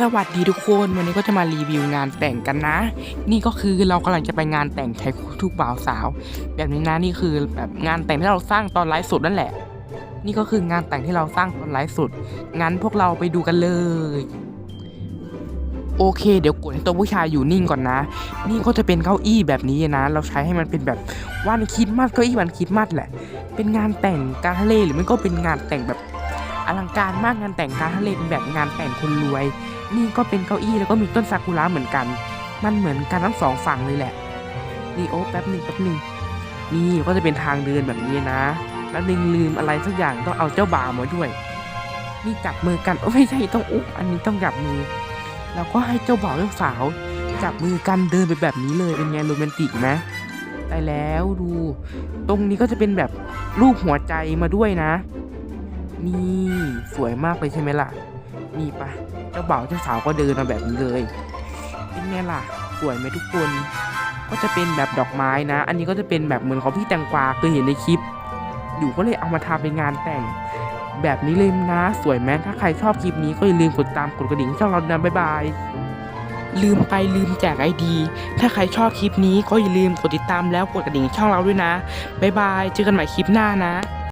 สวัสดีทุกคนวันนี้ก็จะมารีวิวงานแต่งกันนะ นี่ก็คือเรากำลังจะไปงานแต่งใช้ทุกบ่าวสาว แบบนี้นะนี่คือแบบงานแต่งที่เราสร้างตอนไลฟ์สดนั่นแหละ นี่ก็คืองานแต่งที่เราสร้างตอนไลฟ์สดงั้นพวกเราไปดูกันเลย โอเค เดี๋ยวกดให้ตัวผู้ชายอยู่นิ่งก่อนนะ นี่ก็จะเป็นเก้าอี้แบบนี้นะ เราใช้ให้มันเป็นแบบวันคิดมาสเก้าอี้วันคิดมาสแหละ เป็นงานแต่งกลารทะเลหรือไม่ก็เป็นงานแต่งแบบ อลังการมากงานแต่งการทะเลเป็นแบบงานแต่งคนรวย นี่ก็เป็นเก้าอี้แล้วก็มีต้นซากุระเหมือนกัน มันเหมือนกันทั้งสองฝั่งเลยแหละนี่โอ้แป๊บหนึ่งแป๊บหนึ่งนี่ก็จะเป็นทางเดินแบบนี้นะ แล้วนึงลืมอะไรสักอย่างต้องเอาเจ้าบ่าวมาด้วย นี่จับมือกันโอ้ไม่ใช่ต้องอุ้มอันนี้ต้องจับมือ แล้วก็ให้เจ้าบ่าวเจ้าสาว จับมือกันเดินไปแบบนี้เลยเป็นไงโรแมนติกไหมได้แล้วดู ตรงนี้ก็จะเป็นแบบรูปหัวใจมาด้วยนะ นี่สวยมากเลยใช่ไหมล่ะ นี่ปะเจ้าบ่าวเจ้าสาวก็เดินมาแบบนี้เลย เป็นไงล่ะ สวยไหมทุกคน ก็จะเป็นแบบดอกไม้นะ อันนี้ก็จะเป็นแบบเหมือนของพี่แตงกวาเคยเห็นในคลิป อยู่ก็เลยเอามาทำเป็นงานแต่ง แบบนี้เลยนะ สวยไหมถ้าใครชอบคลิปนี้ก็อย่าลืมกดตามกดกระดิ่งช่องเรานะบ๊ายบายลืมไปลืมแจกไอดี ถ้าใครชอบคลิปนี้ก็อย่าลืมกดติดตามแล้วกดกระดิ่งช่องเราด้วยนะ บ๊ายบาย เจอกันใหม่คลิปหน้านะ